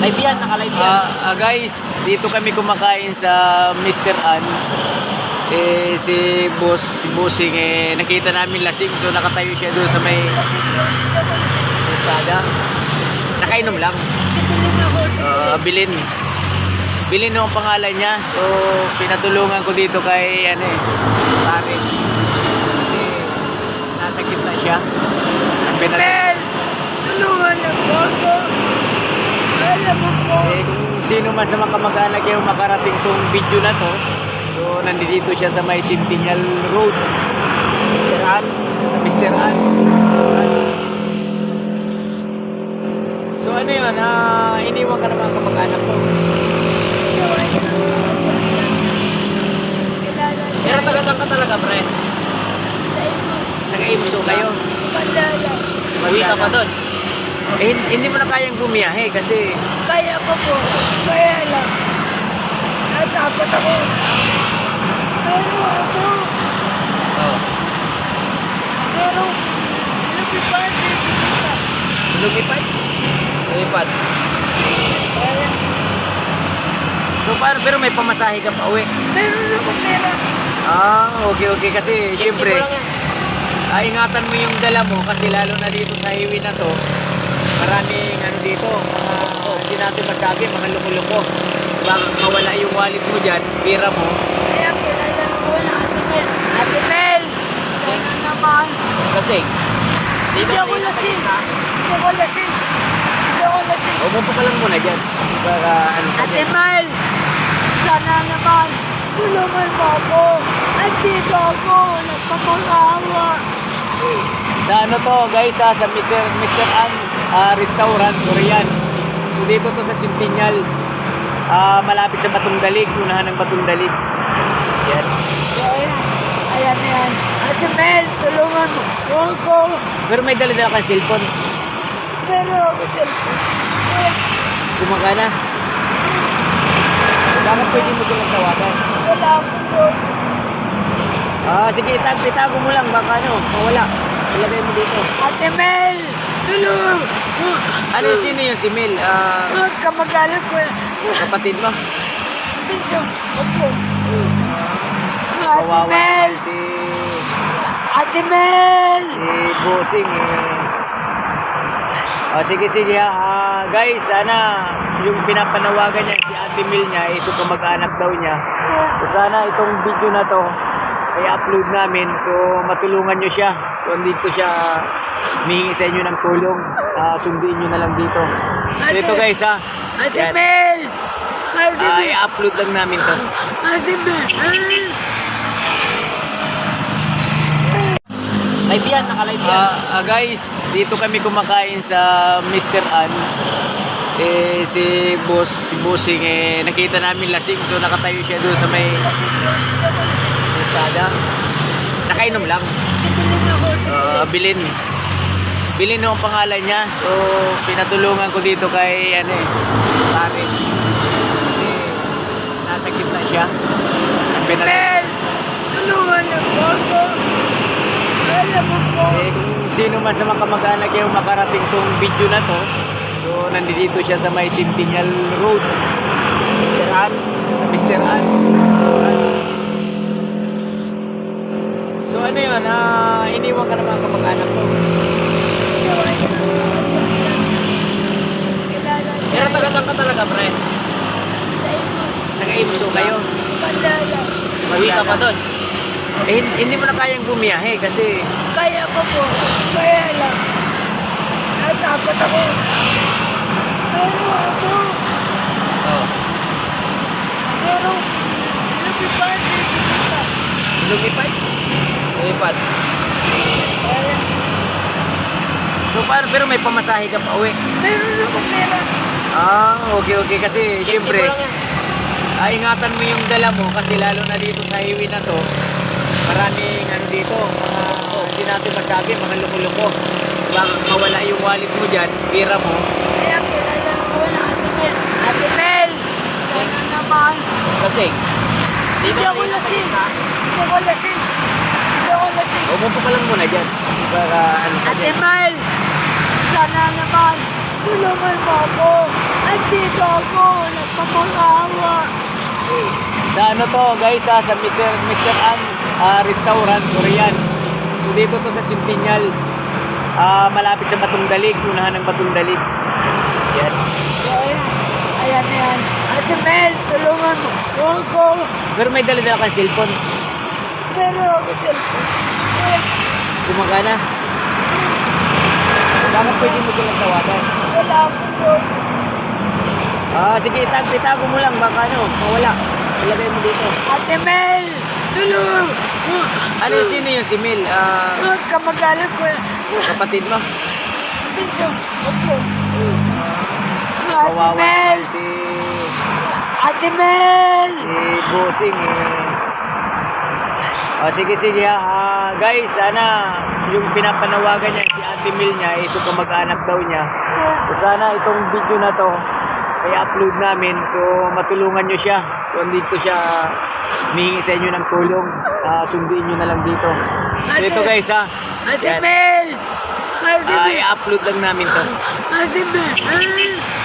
yan, nakalive yan. Ah, ah, guys, dito kami kumakain sa Mr. Ans. Eh, si boss, si bossing, eh, nakita namin lasing. So, nakatayo siya doon sa may Sada. Nakainom lang. Bilin si Ah, Bilin. Bilin ang pangalan niya. So, pinatulungan ko dito kay, ano eh, pare. Kasi, nasa gitna siya. Pinat- Mel! Tulungan ako. Eh, kung sino man sa mga kamag-anak yung makarating tong video na to, so nandito siya sa may Centennial Road. Mr. Hans, sa Mr. Hans. So ano yun, ah, iniwan ka ng mga kamag-anak mo. Pero taga saan ka talaga, pre? sa Imus. Nag-aimuso kayo. Mandala. Uwi ka pa doon. Eh, hin- hindi mo na kayang bumiyahe kasi Kaya ko po. Kaya lang. Natakot ako. Ano ako? oh, Pero, lumipad lumipad. Lumipad. Kaya, So paano, pero may pamasahe ka pa uwi. meron ako pera. Ah, okay, okay. Kasi Siyempre ah, ingatan mo yung dala mo kasi lalo na dito sa highway na to, maraming ano dito, mga oh, hindi natin masabi, mga lumulo Baka mawala yung wallet mo dyan, pira mo. Kaya kilala ko na Ate Mel. Ate Mel! Sana naman. Kasi, Hindi ako lasing. Hindi ako lasing. Hindi ako lasing. Umupo ka lang muna dyan. Kasi baka ano ka Ate. Mel! Sana naman. Tulungan mo ako. Andito ako. Nagpapangawa. Sa ano to guys, ah, sa Mr. Mr. An's ah, Restaurant, Korean. So dito to sa Centennial. Ah, malapit sa Batong Dalig, unahan ng Batong Dalig. Yan. Ayan. Ayan yan. Ate Mel, tulungan mo ako. Pero may dala-dala kang cellphone. Pero ako cellphone. Eh, Gumagana. Bakit pwede mo silang tawagan? Wala akong. Ah, sige, itag, itago mo lang. Baka ano, mawala. Ilagay mo dito. Ate Mel! Tulong! Ano yung sino yung si Mel? Ah, Huwag ka magalit ko. kapatid mo? Biso. Opo. Ate Kawawa Mel! naman si, Ate Mel! si Bossing eh. Ah, sige, sige ha. Ah, guys, sana yung pinapanawagan niya si Ate Mel niya, iso ko mag-anak daw niya. So sana itong video na to ay upload namin so matulungan nyo siya. So andito siya humihingi sa inyo ng tulong. Ah, sundin nyo na lang dito. So ito guys ha. Ate Yan. Mel! Ate Ah, Mel! i-upload lang namin to. Ate Mel! live yan, nakalive yan. Ah, ah, guys, dito kami kumakain sa Mr. Ans. Eh, si boss, si bossing, eh, nakita namin lasing. So nakatayo siya doon sa may Sada. Nakainom lang. Si Bilin ako, Ah, Bilin. Bilin ang pangalan niya. So, pinatulungan ko dito kay, ano eh, pare. Kasi, nasa gitna siya. Pinat- Mel! Tulungan na po ako. Alam mo po. Eh, kung sino man sa mga kamag-anak yung makarating tong video na to, so nandito siya sa may Centennial Road. Mr. Hans, sa Mr. Hans. Mr. Hans. Yun, ah, iniwan ka ng mga kamag-anak mo. Pero taga saan ka talaga, pre? Nag-aimuso kayo. Mandala. Uwi ka pa doon. Eh, hin- hindi mo na kayang bumiyahe kasi Kaya ko po. Kaya lang. Natakot ako. Ano ako? oh, Pero, lumipad din kita. lumipad. Kaya, So paano, pero may pamasahe ka pa uwi. meron pera. Ah, okay, okay. Kasi Siyempre ah, ingatan mo yung dala mo kasi lalo na dito sa highway na to, maraming ano dito, mga hindi natin masabi, mga lumulo Baka mawala yung wallet mo dyan, pira mo. Kaya kilala ko na Ate Mel. Ate Mel! Sana naman. Kasi, Hindi ako lasing. Hindi ako lasing. Umupo ka lang muna dyan. Kasi baka ano ka Ate dyan. Mel! Sana naman. Tulungan mo ako. Andito ako, nagpapangawa. Sa ano to guys ha, sa Mr. Mr. An's ah, Restaurant, Korean. So dito to sa Centennial. Ah, malapit sa Batungdalig, unahan ng Batungdalig. Yan. Ayan, ayan, ayan. Ate Mel, tulungan mo ako. Pero may dala-dala kang cellphone. Pero ako cellphone. Gumagana. Bakit pwede mo silang tawagan? Wala ako doon. Ah, sige, itag itago mo lang, baka ano, mawala. Ilagay mo dito. Ate Mel, tulong. Ano yung sino yung si Mil? Ah, Huwag ka magalit ko. kapatid mo? Biso. Opo. Ate Kawawa Mel. naman si, Ate Mel. si Bossing eh. Ah, sige, sige ha. Ah, guys, sana yung pinapanawagan niya si Ate Mil niya, eh, so kamag-anak daw niya. So sana itong video na to ay upload namin so matulungan nyo siya. So andito siya humihingi sa inyo ng tulong. Ah, sunduin nyo na lang dito. So ito guys ha. Ate. Mel. Ate i-upload lang namin to. Ate Mel.